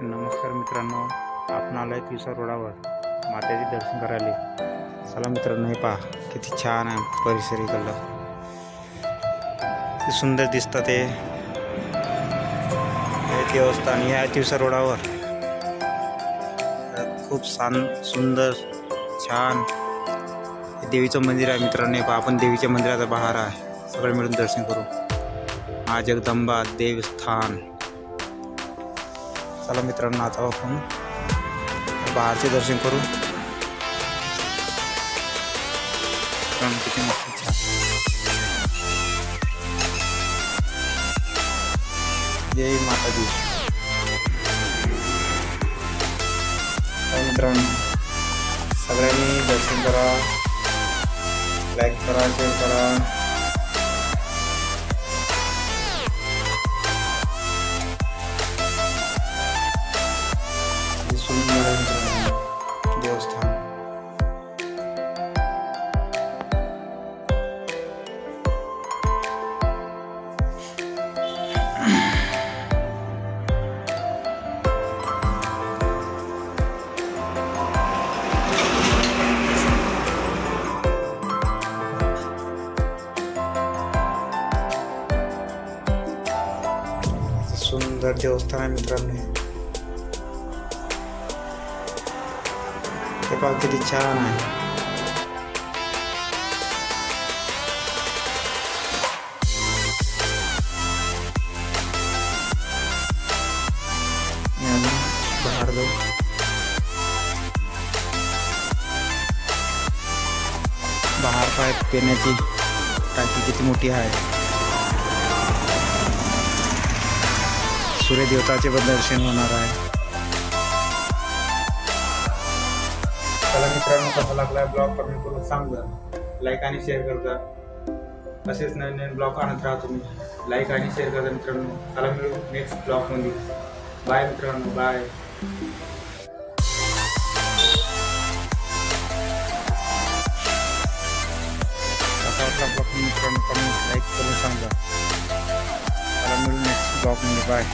नमस्कार मित्रांनो, आपण आलो आहे तिवसा रोडावर. मातेचे दर्शन करायला. चला मित्रांनो, हे पहा, किती छान आहे परिसर इकडलं. सुंदर दिसतं ते हे देवस्थान हे आहे तिवसा रोडावर. खूप सुंदर, छान. हे देवीचं मंदिर आहे मित्रांनो, हे पहा, आपण देवीच्या मंदिराचा बाहेर आहे. सगळे मिळून दर्शन करू. हा जगदंबा देवस्थान. चला मित्रांनो आता आपण बाहेरचे दर्शन करू. किती मस्त छान जय माताजी. मित्रांनो सगळ्यांनी दर्शन करा. लाईक करा शेअर करा. सुंदर देवस्थान आहे मित्रांनो हे। पहा किती छान आहे बाहेर पाय पिण्याची टाकी किती मोठी आहे सूर्यदेवताचे पण दर्शन होणार आहे. चला मित्रांनो कसा लागला ब्लॉग कमेंट करून सांगा लाईक आणि शेअर करता. असेच नवीन नवीन ब्लॉग आणत राहा तुम्ही. लाईक आणि शेअर करता मित्रांनो. चला मिळू नेक्स्ट ब्लॉगमध्ये बाय मित्रांनो बाय ब्लॉग मित्रांनो कमेंट लाईक करून सांगा. चला मिळू नेक्स्ट ब्लॉगमध्ये बाय